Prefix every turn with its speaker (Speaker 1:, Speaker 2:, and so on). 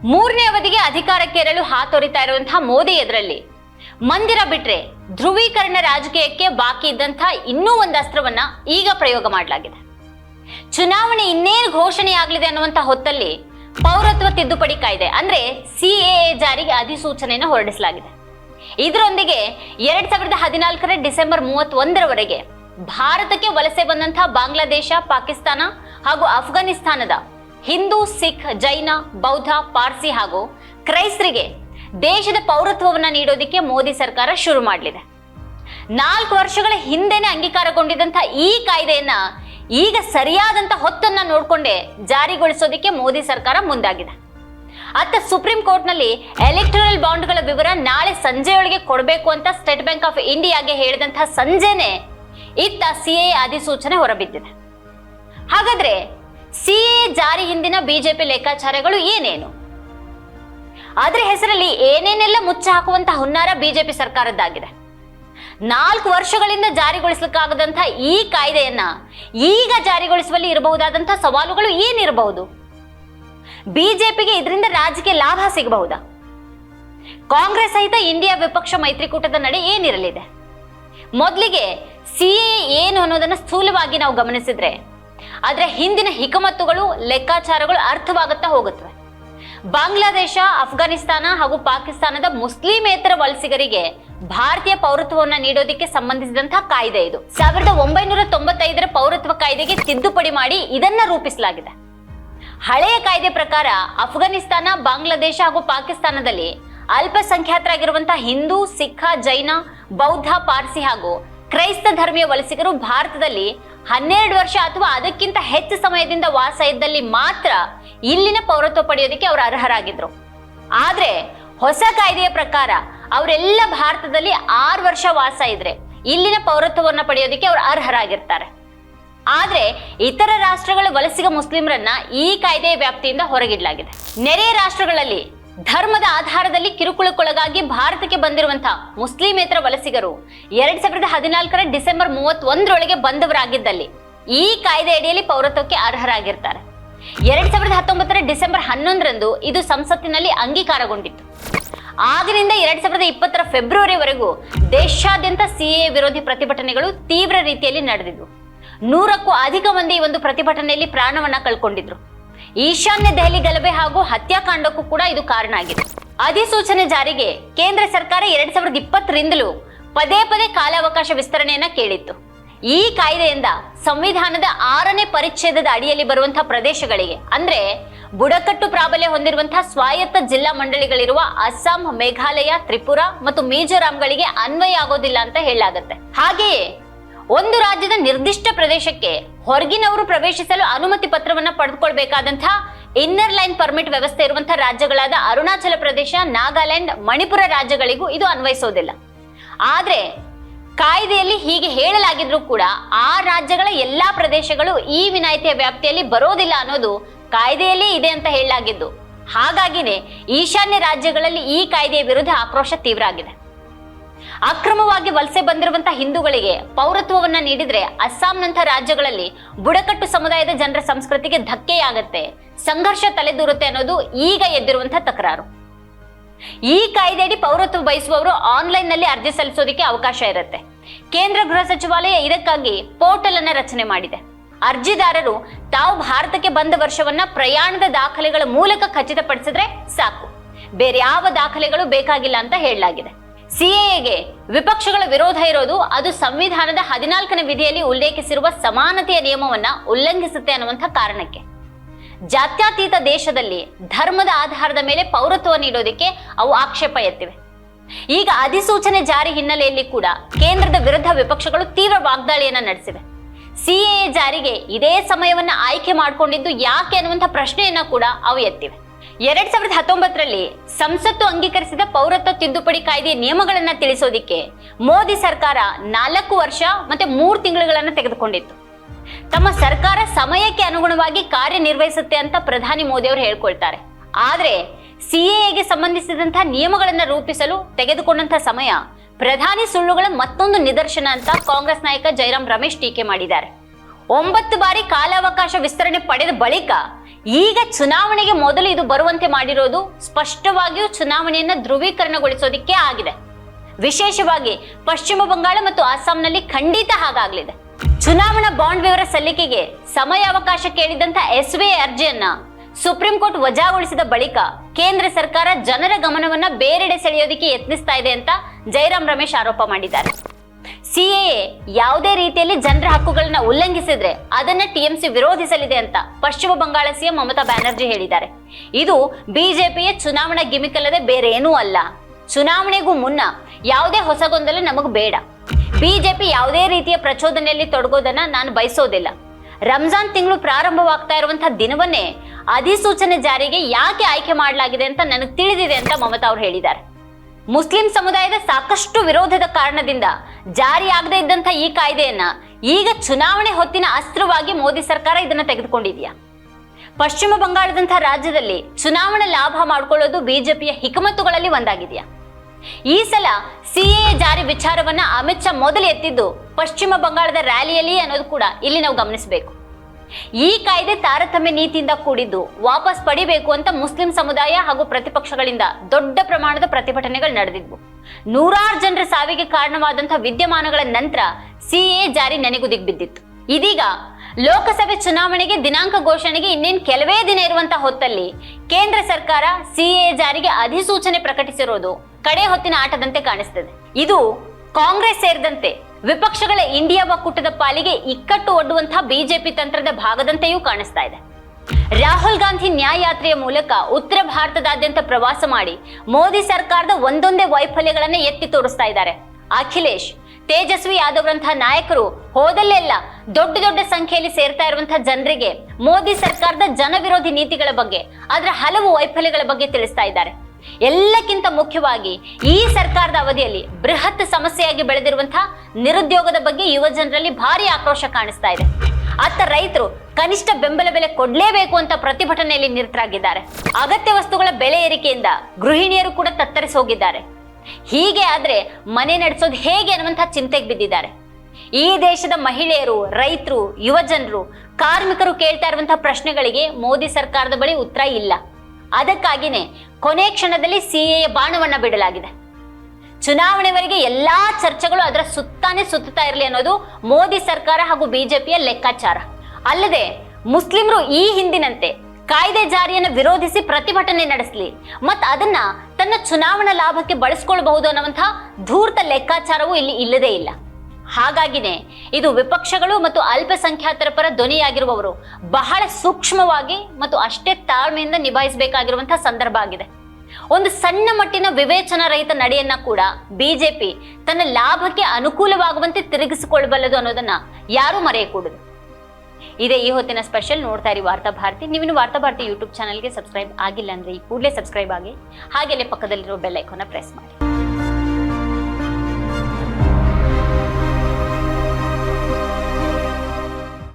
Speaker 1: ಮೂರನೇ ಅವಧಿಗೆ ಅಧಿಕಾರಕ್ಕೇರಲು ಹಾತೊರಿತಾ ಇರುವಂತಹ ಮೋದಿ ಎದುರಲ್ಲಿ. ಮಂದಿರ ಬಿಟ್ರೆ ಧ್ರುವೀಕರಣ ರಾಜಕೀಯಕ್ಕೆ ಬಾಕಿ ಇದ್ದಂತಹ ಇನ್ನೂ ಒಂದು ಅಸ್ತ್ರವನ್ನ ಈಗ ಪ್ರಯೋಗ ಮಾಡಲಾಗಿದೆ. ಚುನಾವಣೆ ಇನ್ನೇನು ಘೋಷಣೆಯಾಗಲಿದೆ ಅನ್ನುವಂಥ ಹೊತ್ತಲ್ಲಿ ಪೌರತ್ವ ತಿದ್ದುಪಡಿ ಕಾಯ್ದೆ, ಅಂದ್ರೆ ಸಿಎಎ ಜಾರಿಗೆ ಅಧಿಸೂಚನೆಯನ್ನು ಹೊರಡಿಸಲಾಗಿದೆ. ಇದರೊಂದಿಗೆ ಎರಡ್ ಸಾವಿರದ ಹದಿನಾಲ್ಕರ ಡಿಸೆಂಬರ್ ಮೂವತ್ತೊಂದರವರೆಗೆ ಭಾರತಕ್ಕೆ ವಲಸೆ ಬಂದಂತಹ ಬಾಂಗ್ಲಾದೇಶ, ಪಾಕಿಸ್ತಾನ ಹಾಗೂ ಅಫ್ಘಾನಿಸ್ತಾನದ ಹಿಂದೂ, ಸಿಖ್, ಜೈನ, ಬೌದ್ಧ, ಪಾರ್ಸಿ ಹಾಗೂ ಕ್ರೈಸ್ತರಿಗೆ ದೇಶದ ಪೌರತ್ವವನ್ನ ನೀಡೋದಕ್ಕೆ ಮೋದಿ ಸರ್ಕಾರ ಶುರು ಮಾಡಲಿದೆ. ನಾಲ್ಕು ವರ್ಷಗಳ ಹಿಂದೆನೆ ಅಂಗೀಕಾರಗೊಂಡಿದ್ದಂಥ ಈ ಕಾಯ್ದೆಯನ್ನ ಈಗ ಸರಿಯಾದಂತ ಹೊತ್ತನ್ನ ನೋಡಿಕೊಂಡೇ ಜಾರಿಗೊಳಿಸೋದಕ್ಕೆ ಮೋದಿ ಸರ್ಕಾರ ಮುಂದಾಗಿದೆ. ಅತ್ತ ಸುಪ್ರೀಂ ಕೋರ್ಟ್ನಲ್ಲಿ ಎಲೆಕ್ಟ್ರಲ್ ಬಾಂಡ್ಗಳ ವಿವರ ನಾಳೆ ಸಂಜೆಯೊಳಗೆ ಕೊಡಬೇಕು ಅಂತ ಸ್ಟೇಟ್ ಬ್ಯಾಂಕ್ ಆಫ್ ಇಂಡಿಯಾಗೆ ಹೇಳಿದಂತಹ ಸಂಜೆನೆ ಇತ್ತ ಸಿಎ ಅಧಿಸೂಚನೆ ಹೊರಬಿದ್ದಿದೆ. ಹಾಗಾದ್ರೆ ಸಿಎ ಜಾರಿ ಹಿಂದಿನ ಬಿಜೆಪಿ ಲೆಕ್ಕಾಚಾರಗಳು ಏನೇನು? ಅದರ ಹೆಸರಲ್ಲಿ ಏನೇನೆಲ್ಲ ಮುಚ್ಚ ಹಾಕುವಂತಹ ಹುನ್ನಾರ ಬಿಜೆಪಿ ಸರ್ಕಾರದ್ದಾಗಿದೆ. ನಾಲ್ಕು ವರ್ಷಗಳಿಂದ ಜಾರಿಗೊಳಿಸಲಿಕ್ಕಾಗದಂತಹ ಈ ಕಾಯ್ದೆಯನ್ನ ಈಗ ಜಾರಿಗೊಳಿಸುವಲ್ಲಿ ಇರಬಹುದಾದಂತಹ ಸವಾಲುಗಳು ಏನಿರಬಹುದು? ಬಿಜೆಪಿಗೆ ಇದರಿಂದ ರಾಜಕೀಯ ಲಾಭ ಸಿಗಬಹುದಾ? ಕಾಂಗ್ರೆಸ್ ಸಹಿತ ಇಂಡಿಯಾ ವಿಪಕ್ಷ ಮೈತ್ರಿಕೂಟದ ನಡೆ ಏನಿರಲಿದೆ? ಮೊದಲಿಗೆ ಸಿಎ ಏನು ಅನ್ನೋದನ್ನ ಸ್ಥೂಲವಾಗಿ ನಾವು ಗಮನಿಸಿದ್ರೆ ಅದರ ಹಿಂದಿನ ಹಿಕಮತ್ತುಗಳು, ಲೆಕ್ಕಾಚಾರಗಳು ಅರ್ಥವಾಗುತ್ತಾ ಹೋಗುತ್ತವೆ. ಬಾಂಗ್ಲಾದೇಶ ಅಫ್ಘಾನಿಸ್ತಾನ ಹಾಗೂ ಪಾಕಿಸ್ತಾನದ ಮುಸ್ಲಿಮೇತರ ವಲಸಿಗರಿಗೆ ಭಾರತೀಯ ಪೌರತ್ವವನ್ನ ನೀಡೋದಕ್ಕೆ ಸಂಬಂಧಿಸಿದಂತಹ ಕಾಯ್ದೆ ಇದು. ಸಾವಿರದ ಒಂಬೈನೂರ ತೊಂಬತ್ತೈದರ ಪೌರತ್ವ ಕಾಯ್ದೆಗೆ ತಿದ್ದುಪಡಿ ಮಾಡಿ ಇದನ್ನ ರೂಪಿಸಲಾಗಿದೆ. ಹಳೆಯ ಕಾಯ್ದೆ ಪ್ರಕಾರ ಅಫ್ಘಾನಿಸ್ತಾನ ಬಾಂಗ್ಲಾದೇಶ ಹಾಗೂ ಪಾಕಿಸ್ತಾನದಲ್ಲಿ ಅಲ್ಪಸಂಖ್ಯಾತರಾಗಿರುವಂತಹ ಹಿಂದೂ, ಸಿಖ್, ಜೈನ, ಬೌದ್ಧ, ಪಾರ್ಸಿ ಹಾಗೂ ಕ್ರೈಸ್ತ ಧರ್ಮೀಯ ವಲಸಿಗರು ಭಾರತದಲ್ಲಿ ಹನ್ನೆರಡು ವರ್ಷ ಅಥವಾ ಅದಕ್ಕಿಂತ ಹೆಚ್ಚು ಸಮಯದಿಂದ ವಾಸ ಇದ್ದಲ್ಲಿ ಮಾತ್ರ ಇಲ್ಲಿನ ಪೌರತ್ವ ಪಡೆಯೋದಕ್ಕೆ ಅವರು ಅರ್ಹರಾಗಿದ್ರು. ಆದ್ರೆ ಹೊಸ ಕಾಯ್ದೆಯ ಪ್ರಕಾರ ಅವರೆಲ್ಲ ಭಾರತದಲ್ಲಿ ಆರು ವರ್ಷ ವಾಸ ಇದ್ರೆ ಇಲ್ಲಿನ ಪೌರತ್ವವನ್ನ ಪಡೆಯೋದಕ್ಕೆ ಅವರು ಅರ್ಹರಾಗಿರ್ತಾರೆ. ಆದ್ರೆ ಇತರ ರಾಷ್ಟ್ರಗಳ ವಲಸಿಗ ಮುಸ್ಲಿಮರನ್ನ ಈ ಕಾಯ್ದೆಯ ವ್ಯಾಪ್ತಿಯಿಂದ ಹೊರಗಿಡಲಾಗಿದೆ. ನೆರೆಯ ರಾಷ್ಟ್ರಗಳಲ್ಲಿ ಧರ್ಮದ ಆಧಾರದಲ್ಲಿ ಕಿರುಕುಳಕ್ಕೊಳಗಾಗಿ ಭಾರತಕ್ಕೆ ಬಂದಿರುವಂತಹ ಮುಸ್ಲಿಮೇತರ ವಲಸಿಗರು ಎರಡ್ ಸಾವಿರದ ಹದಿನಾಲ್ಕರ ಡಿಸೆಂಬರ್ ಮೂವತ್ತೊಂದರೊಳಗೆ ಬಂದವರಾಗಿದ್ದಲ್ಲಿ ಈ ಕಾಯ್ದೆ ಅಡಿಯಲ್ಲಿ ಪೌರತ್ವಕ್ಕೆ ಅರ್ಹರಾಗಿರ್ತಾರೆ. ಎರಡ್ ಸಾವಿರದ ಹತ್ತೊಂಬತ್ತರ ಡಿಸೆಂಬರ್ ಹನ್ನೊಂದರಂದು ಇದು ಸಂಸತ್ತಿನಲ್ಲಿ ಅಂಗೀಕಾರಗೊಂಡಿತ್ತು. ಆಗಿನಿಂದ ಎರಡ್ ಸಾವಿರದ ಇಪ್ಪತ್ತರ ಫೆಬ್ರವರಿವರೆಗೂ ದೇಶಾದ್ಯಂತ ಸಿಎ ವಿರೋಧಿ ಪ್ರತಿಭಟನೆಗಳು ತೀವ್ರ ರೀತಿಯಲ್ಲಿ ನಡೆದಿದ್ವು. ನೂರಕ್ಕೂ ಅಧಿಕ ಮಂದಿ ಒಂದು ಪ್ರತಿಭಟನೆಯಲ್ಲಿ ಪ್ರಾಣವನ್ನ ಕಳ್ಕೊಂಡಿದ್ರು. ಈಶಾನ್ಯ ದೆಹಲಿ ಗಲಭೆ ಹಾಗೂ ಹತ್ಯಾಕಾಂಡಕ್ಕೂ ಕೂಡ ಇದು ಕಾರಣ ಆಗಿದೆ. ಅಧಿಸೂಚನೆ ಜಾರಿಗೆ ಕೇಂದ್ರ ಸರ್ಕಾರ ಎರಡ್ ಸಾವಿರದ ಇಪ್ಪತ್ತರಿಂದಲೂ ಪದೇ ಪದೇ ಕಾಲಾವಕಾಶ ವಿಸ್ತರಣೆಯನ್ನ ಕೇಳಿತ್ತು. ಈ ಕಾಯ್ದೆಯಿಂದ ಸಂವಿಧಾನದ ಆರನೇ ಪರಿಚ್ಛೇದದ ಅಡಿಯಲ್ಲಿ ಬರುವಂತಹ ಪ್ರದೇಶಗಳಿಗೆ, ಅಂದ್ರೆ ಬುಡಕಟ್ಟು ಪ್ರಾಬಲ್ಯ ಹೊಂದಿರುವಂತಹ ಸ್ವಾಯತ್ತ ಜಿಲ್ಲಾ ಮಂಡಳಿಗಳಿರುವ ಅಸ್ಸಾಂ, ಮೇಘಾಲಯ, ತ್ರಿಪುರಾ ಮತ್ತು ಮಿಜೋರಾಂಗಳಿಗೆ ಅನ್ವಯ ಆಗೋದಿಲ್ಲ ಅಂತ ಹೇಳಲಾಗುತ್ತೆ. ಹಾಗೆಯೇ ಒಂದು ರಾಜ್ಯದ ನಿರ್ದಿಷ್ಟ ಪ್ರದೇಶಕ್ಕೆ ಹೊರಗಿನವರು ಪ್ರವೇಶಿಸಲು ಅನುಮತಿ ಪತ್ರವನ್ನ ಪಡೆದುಕೊಳ್ಬೇಕಾದಂತಹ ಇನ್ನರ್ ಲೈನ್ ಪರ್ಮಿಟ್ ವ್ಯವಸ್ಥೆ ಇರುವಂತಹ ರಾಜ್ಯಗಳಾದ ಅರುಣಾಚಲ ಪ್ರದೇಶ, ನಾಗಾಲ್ಯಾಂಡ್, ಮಣಿಪುರ ರಾಜ್ಯಗಳಿಗೂ ಇದು ಅನ್ವಯಿಸೋದಿಲ್ಲ. ಆದ್ರೆ ಕಾಯ್ದೆಯಲ್ಲಿ ಹೀಗೆ ಹೇಳಲಾಗಿದ್ರೂ ಕೂಡ ಆ ರಾಜ್ಯಗಳ ಎಲ್ಲಾ ಪ್ರದೇಶಗಳು ಈ ವಿನಾಯಿತಿಯ ವ್ಯಾಪ್ತಿಯಲ್ಲಿ ಬರೋದಿಲ್ಲ ಅನ್ನೋದು ಕಾಯ್ದೆಯಲ್ಲೇ ಇದೆ ಅಂತ ಹೇಳಲಾಗಿದ್ದು. ಹಾಗಾಗಿನೇ ಈಶಾನ್ಯ ರಾಜ್ಯಗಳಲ್ಲಿ ಈ ಕಾಯ್ದೆಯ ವಿರುದ್ಧ ಆಕ್ರೋಶ ತೀವ್ರ ಆಗಿದೆ. ಅಕ್ರಮವಾಗಿ ವಲಸೆ ಬಂದಿರುವಂತಹ ಹಿಂದೂಗಳಿಗೆ ಪೌರತ್ವವನ್ನ ನೀಡಿದ್ರೆ ಅಸ್ಸಾಂನಂತಹ ರಾಜ್ಯಗಳಲ್ಲಿ ಬುಡಕಟ್ಟು ಸಮುದಾಯದ ಜನರ ಸಂಸ್ಕೃತಿಗೆ ಧಕ್ಕೆಯಾಗತ್ತೆ. ಸಂಘರ್ಷ ತಲೆದೂರುತ್ತೆ ಅನ್ನೋದು ಈಗ ಎದ್ದಿರುವಂತಹ ತಕರಾರು. ಈ ಕಾಯ್ದೆಯಡಿ ಪೌರತ್ವ ಬಯಸುವವರು ಆನ್ಲೈನ್ನಲ್ಲಿ ಅರ್ಜಿ ಸಲ್ಲಿಸೋದಕ್ಕೆ ಅವಕಾಶ ಇರುತ್ತೆ. ಕೇಂದ್ರ ಗೃಹ ಸಚಿವಾಲಯ ಇದಕ್ಕಾಗಿ ಪೋರ್ಟಲ್ ಅನ್ನ ರಚನೆ ಮಾಡಿದೆ. ಅರ್ಜಿದಾರರು ತಾವು ಭಾರತಕ್ಕೆ ಬಂದ ವರ್ಷವನ್ನ ಪ್ರಯಾಣದ ದಾಖಲೆಗಳ ಮೂಲಕ ಖಚಿತಪಡಿಸಿದ್ರೆ ಸಾಕು. ಬೇರೆ ಯಾವ ದಾಖಲೆಗಳು ಬೇಕಾಗಿಲ್ಲ ಅಂತ ಹೇಳಲಾಗಿದೆ. ಸಿಎಎಗೆ ವಿಪಕ್ಷಗಳ ವಿರೋಧ ಇರೋದು ಅದು ಸಂವಿಧಾನದ ಹದಿನಾಲ್ಕನೇ ವಿಧಿಯಲ್ಲಿ ಉಲ್ಲೇಖಿಸಿರುವ ಸಮಾನತೆಯ ನಿಯಮವನ್ನ ಉಲ್ಲಂಘಿಸುತ್ತೆ ಅನ್ನುವಂಥ ಕಾರಣಕ್ಕೆ. ಜಾತ್ಯತೀತ ದೇಶದಲ್ಲಿ ಧರ್ಮದ ಆಧಾರದ ಮೇಲೆ ಪೌರತ್ವ ನೀಡೋದಕ್ಕೆ ಅವು ಆಕ್ಷೇಪ ಎತ್ತಿವೆ. ಈಗ ಅಧಿಸೂಚನೆ ಜಾರಿ ಹಿನ್ನೆಲೆಯಲ್ಲಿ ಕೂಡ ಕೇಂದ್ರದ ವಿರುದ್ಧ ವಿಪಕ್ಷಗಳು ತೀವ್ರ ವಾಗ್ದಾಳಿಯನ್ನ ನಡೆಸಿವೆ. ಸಿಎಎ ಜಾರಿಗೆ ಇದೇ ಸಮಯವನ್ನ ಆಯ್ಕೆ ಮಾಡಿಕೊಂಡಿದ್ದು ಯಾಕೆ ಅನ್ನುವಂಥ ಪ್ರಶ್ನೆಯನ್ನ ಕೂಡ ಅವು ಎತ್ತಿವೆ. ಎರಡ್ ಸಾವಿರದ ಹತ್ತೊಂಬತ್ತರಲ್ಲಿ ಸಂಸತ್ತು ಅಂಗೀಕರಿಸಿದ ಪೌರತ್ವ ತಿದ್ದುಪಡಿ ಕಾಯ್ದೆ ನಿಯಮಗಳನ್ನ ತಿಳಿಸೋದಿಕ್ಕೆ ಮೋದಿ ಸರ್ಕಾರ ನಾಲ್ಕು ವರ್ಷ ಮತ್ತೆ ಮೂರು ತಿಂಗಳುಗಳನ್ನ ತೆಗೆದುಕೊಂಡಿತ್ತು. ತಮ್ಮ ಸರ್ಕಾರ ಸಮಯಕ್ಕೆ ಅನುಗುಣವಾಗಿ ಕಾರ್ಯನಿರ್ವಹಿಸುತ್ತೆ ಅಂತ ಪ್ರಧಾನಿ ಮೋದಿ ಅವರು ಹೇಳ್ಕೊಳ್ತಾರೆ. ಆದ್ರೆ ಸಿಎಗೆ ಸಂಬಂಧಿಸಿದಂತಹ ನಿಯಮಗಳನ್ನ ರೂಪಿಸಲು ತೆಗೆದುಕೊಂಡಂತ ಸಮಯ ಪ್ರಧಾನಿ ಸುಳ್ಳುಗಳ ಮತ್ತೊಂದು ನಿದರ್ಶನ ಅಂತ ಕಾಂಗ್ರೆಸ್ ನಾಯಕ ಜೈರಾಮ್ ರಮೇಶ್ ಟೀಕೆ ಮಾಡಿದ್ದಾರೆ. ಒಂಬತ್ತು ಬಾರಿ ಕಾಲಾವಕಾಶ ವಿಸ್ತರಣೆ ಪಡೆದ ಬಳಿಕ ಈಗ ಚುನಾವಣೆಗೆ ಮೊದಲು ಇದು ಬರುವಂತೆ ಮಾಡಿರೋದು ಸ್ಪಷ್ಟವಾಗಿಯೂ ಚುನಾವಣೆಯನ್ನ ಧ್ರುವೀಕರಣಗೊಳಿಸೋದಿಕ್ಕೆ ಆಗಿದೆ. ವಿಶೇಷವಾಗಿ ಪಶ್ಚಿಮ ಬಂಗಾಳ ಮತ್ತು ಅಸ್ಸಾಂನಲ್ಲಿ ಖಂಡಿತ ಹಾಗಾಗ್ಲಿದೆ. ಚುನಾವಣಾ ಬಾಂಡ್ ವಿವರ ಸಲ್ಲಿಕೆಗೆ ಸಮಯಾವಕಾಶ ಕೇಳಿದಂತ ಎಸ್ ಬಿ ಅರ್ಜಿಯನ್ನ ಸುಪ್ರೀಂ ಕೋರ್ಟ್ ವಜಾಗೊಳಿಸಿದ ಬಳಿಕ ಕೇಂದ್ರ ಸರ್ಕಾರ ಜನರ ಗಮನವನ್ನ ಬೇರೆಡೆ ಸೆಳೆಯೋದಿಕ್ಕೆ ಯತ್ನಿಸ್ತಾ ಇದೆ ಅಂತ ಜೈರಾಮ್ ರಮೇಶ್ ಆರೋಪ ಮಾಡಿದ್ದಾರೆ. ಸಿಎಎ ಯಾವುದೇ ರೀತಿಯಲ್ಲಿ ಜನರ ಹಕ್ಕುಗಳನ್ನ ಉಲ್ಲಂಘಿಸಿದ್ರೆ ಅದನ್ನ ಟಿಎಂಸಿ ವಿರೋಧಿಸಲಿದೆ ಅಂತ ಪಶ್ಚಿಮ ಬಂಗಾಳ ಸಿಎಂ ಮಮತಾ ಬ್ಯಾನರ್ಜಿ ಹೇಳಿದ್ದಾರೆ. ಇದು ಬಿಜೆಪಿಯ ಚುನಾವಣಾ ಗಿಮಿಕ್ ಅಲ್ಲದೆ ಬೇರೆ ಏನೂ ಅಲ್ಲ. ಚುನಾವಣೆಗೂ ಮುನ್ನ ಯಾವುದೇ ಹೊಸ ಗೊಂದಲ ನಮಗೆ ಬೇಡ. ಬಿಜೆಪಿ ಯಾವುದೇ ರೀತಿಯ ಪ್ರಚೋದನೆಯಲ್ಲಿ ತೊಡಗೋದನ್ನ ನಾನು ಬಯಸೋದಿಲ್ಲ. ರಂಜಾನ್ ತಿಂಗಳು ಪ್ರಾರಂಭವಾಗ್ತಾ ಇರುವಂತಹ ದಿನವನ್ನೇ ಅಧಿಸೂಚನೆ ಜಾರಿಗೆ ಯಾಕೆ ಆಯ್ಕೆ ಮಾಡಲಾಗಿದೆ ಅಂತ ನನಗೆ ತಿಳಿದಿದೆ ಅಂತ ಮಮತಾ ಅವರು ಹೇಳಿದ್ದಾರೆ. ಮುಸ್ಲಿಂ ಸಮುದಾಯದ ಸಾಕಷ್ಟು ವಿರೋಧದ ಕಾರಣದಿಂದ ಜಾರಿಯಾಗದೇ ಇದ್ದಂಥ ಈ ಕಾಯ್ದೆಯನ್ನ ಈಗ ಚುನಾವಣೆ ಹೊತ್ತಿನ ಅಸ್ತ್ರವಾಗಿ ಮೋದಿ ಸರ್ಕಾರ ಇದನ್ನ ತೆಗೆದುಕೊಂಡಿದೆಯಾ? ಪಶ್ಚಿಮ ಬಂಗಾಳದಂತಹ ರಾಜ್ಯದಲ್ಲಿ ಚುನಾವಣಾ ಲಾಭ ಮಾಡಿಕೊಳ್ಳೋದು ಬಿಜೆಪಿಯ ಹಿಕಮತ್ತುಗಳಲ್ಲಿ ಒಂದಾಗಿದೆಯಾ? ಈ ಸಲ ಸಿಎ ಜಾರಿ ವಿಚಾರವನ್ನ ಅಮಿತ್ ಶಾ ಮೊದಲು ಎತ್ತಿದ್ದು ಪಶ್ಚಿಮ ಬಂಗಾಳದ ರ್ಯಾಲಿಯಲ್ಲಿ ಅನ್ನೋದು ಕೂಡ ಇಲ್ಲಿ ನಾವು ಗಮನಿಸಬೇಕು. ಈ ಕಾಯ್ದೆ ತಾರತಮ್ಯ ನೀತಿಯಿಂದ ಕೂಡಿದ್ದು ವಾಪಸ್ ಪಡಿಬೇಕು ಅಂತ ಮುಸ್ಲಿಂ ಸಮುದಾಯ ಹಾಗೂ ಪ್ರತಿಪಕ್ಷಗಳಿಂದ ದೊಡ್ಡ ಪ್ರಮಾಣದ ಪ್ರತಿಭಟನೆಗಳು ನಡೆದಿದ್ವು. ನೂರಾರು ಜನರ ಸಾವಿಗೆ ಕಾರಣವಾದಂತಹ ವಿದ್ಯಮಾನಗಳ ನಂತರ ಸಿಎ ಜಾರಿ ನೆನೆಗುದಿಗೆ ಬಿದ್ದಿತ್ತು ಇದೀಗ ಲೋಕಸಭೆ ಚುನಾವಣೆಗೆ ದಿನಾಂಕ ಘೋಷಣೆಗೆ ಇನ್ನೇನು ಕೆಲವೇ ದಿನ ಇರುವಂತಹ ಹೊತ್ತಲ್ಲಿ ಕೇಂದ್ರ ಸರ್ಕಾರ ಸಿಎ ಜಾರಿಗೆ ಅಧಿಸೂಚನೆ ಪ್ರಕಟಿಸಿರೋದು ಕಡೆ ಹೊತ್ತಿನ ಆಟದಂತೆ ಕಾಣಿಸ್ತದೆ. ಇದು ಕಾಂಗ್ರೆಸ್ ಸೇರಿದಂತೆ ವಿಪಕ್ಷಗಳ ಇಂಡಿಯಾ ಒಕ್ಕೂಟದ ಪಾಲಿಗೆ ಇಕ್ಕಟ್ಟು ಒಡ್ಡುವಂತಹ ಬಿಜೆಪಿ ತಂತ್ರದ ಭಾಗದಂತೆಯೂ ಕಾಣಿಸ್ತಾ ಇದೆ. ರಾಹುಲ್ ಗಾಂಧಿ ನ್ಯಾಯಯಾತ್ರೆಯ ಮೂಲಕ ಉತ್ತರ ಭಾರತದಾದ್ಯಂತ ಪ್ರವಾಸ ಮಾಡಿ ಮೋದಿ ಸರ್ಕಾರದ ಒಂದೊಂದೇ ವೈಫಲ್ಯಗಳನ್ನ ಎತ್ತಿ ತೋರಿಸ್ತಾ ಇದ್ದಾರೆ. ಅಖಿಲೇಶ್, ತೇಜಸ್ವಿ ಯಾದವ್ರಂತಹ ನಾಯಕರು ಹೋದಲ್ಲೆಲ್ಲ ದೊಡ್ಡ ದೊಡ್ಡ ಸಂಖ್ಯೆಯಲ್ಲಿ ಸೇರ್ತಾ ಇರುವಂತಹ ಜನರಿಗೆ ಮೋದಿ ಸರ್ಕಾರದ ಜನವಿರೋಧಿ ನೀತಿಗಳ ಬಗ್ಗೆ, ಅದರ ಹಲವು ವೈಫಲ್ಯಗಳ ಬಗ್ಗೆ ತಿಳಿಸ್ತಾ ಇದ್ದಾರೆ. ಎಲ್ಲಕ್ಕಿಂತ ಮುಖ್ಯವಾಗಿ ಈ ಸರ್ಕಾರದ ಅವಧಿಯಲ್ಲಿ ಬೃಹತ್ ಸಮಸ್ಯೆಯಾಗಿ ಬೆಳೆದಿರುವಂತಹ ನಿರುದ್ಯೋಗದ ಬಗ್ಗೆ ಯುವ ಜನರಲ್ಲಿ ಭಾರಿ ಆಕ್ರೋಶ ಕಾಣಿಸ್ತಾ ಇದೆ. ಅತ್ತ ರೈತರು ಕನಿಷ್ಠ ಬೆಂಬಲ ಬೆಲೆ ಕೊಡಲೇಬೇಕು ಅಂತ ಪ್ರತಿಭಟನೆಯಲ್ಲಿ ನಿರತರಾಗಿದ್ದಾರೆ. ಅಗತ್ಯ ವಸ್ತುಗಳ ಬೆಲೆ ಏರಿಕೆಯಿಂದ ಗೃಹಿಣಿಯರು ಕೂಡ ತತ್ತರಿಸಿ ಹೋಗಿದ್ದಾರೆ. ಹೀಗೆ ಆದ್ರೆ ಮನೆ ನಡೆಸೋದು ಹೇಗೆ ಅನ್ನುವಂತಹ ಚಿಂತೆಗೆ ಬಿದ್ದಿದ್ದಾರೆ. ಈ ದೇಶದ ಮಹಿಳೆಯರು, ರೈತರು, ಯುವ ಜನರು, ಕಾರ್ಮಿಕರು ಕೇಳ್ತಾ ಇರುವಂತಹ ಪ್ರಶ್ನೆಗಳಿಗೆ ಮೋದಿ ಸರ್ಕಾರದ ಬಳಿ ಉತ್ತರ ಇಲ್ಲ. ಅದಕ್ಕಾಗಿನೇ ಕೊನೆ ಕ್ಷಣದಲ್ಲಿ ಸಿಎ ಬಾಣವನ್ನ ಬಿಡಲಾಗಿದೆ. ಚುನಾವಣೆವರೆಗೆ ಎಲ್ಲಾ ಚರ್ಚೆಗಳು ಅದರ ಸುತ್ತಾನೆ ಸುತ್ತುತ್ತಾ ಇರಲಿ ಅನ್ನೋದು ಮೋದಿ ಸರ್ಕಾರ ಹಾಗೂ ಬಿಜೆಪಿಯ ಲೆಕ್ಕಾಚಾರ. ಅಲ್ಲದೆ ಮುಸ್ಲಿಮರು ಈ ಹಿಂದಿನಂತೆ ಕಾಯ್ದೆ ಜಾರಿಯನ್ನು ವಿರೋಧಿಸಿ ಪ್ರತಿಭಟನೆ ನಡೆಸಲಿ ಮತ್ತು ಅದನ್ನ ತನ್ನ ಚುನಾವಣಾ ಲಾಭಕ್ಕೆ ಬಳಸ್ಕೊಳ್ಬಹುದು ಅನ್ನುವಂತಹ ಧೂರ್ತ ಲೆಕ್ಕಾಚಾರವೂ ಇಲ್ಲಿ ಇಲ್ಲದೇ ಇಲ್ಲ. ಹಾಗಾಗಿನೇ ಇದು ವಿಪಕ್ಷಗಳು ಮತ್ತು ಅಲ್ಪಸಂಖ್ಯಾತರ ಪರ ಧ್ವನಿಯಾಗಿರುವವರು ಬಹಳ ಸೂಕ್ಷ್ಮವಾಗಿ ಮತ್ತು ಅಷ್ಟೇ ತಾಳ್ಮೆಯಿಂದ ನಿಭಾಯಿಸಬೇಕಾಗಿರುವಂತಹ ಸಂದರ್ಭ ಆಗಿದೆ. ಒಂದು ಸಣ್ಣ ಮಟ್ಟಿನ ವಿವೇಚನಾ ರಹಿತ ನಡೆಯನ್ನ ಕೂಡ ಬಿಜೆಪಿ ತನ್ನ ಲಾಭಕ್ಕೆ ಅನುಕೂಲವಾಗುವಂತೆ ತಿರುಗಿಸಿಕೊಳ್ಳಬಲ್ಲದು ಅನ್ನೋದನ್ನ ಯಾರೂ ಮರೆಯಕೂಡದು. ಇದೇ ಈ ಹೊತ್ತಿನ ಸ್ಪೆಷಲ್ ನೋಡ್ತಾ ಇರಿ ವಾರ್ತಾ ಭಾರತಿ. ನೀವಿನ್ನು ವಾರ್ತಾ ಭಾರತಿ ಯೂಟ್ಯೂಬ್ ಚಾನಲ್ಗೆ ಸಬ್ಸ್ಕ್ರೈಬ್ ಆಗಿಲ್ಲ ಅಂದ್ರೆ ಈ ಕೂಡಲೇ ಸಬ್ಸ್ಕ್ರೈಬ್ ಆಗಿ ಹಾಗೆಯೇ ಪಕ್ಕದಲ್ಲಿರೋ ಬೆಲ್ ಪ್ರೆಸ್ ಮಾಡಿ.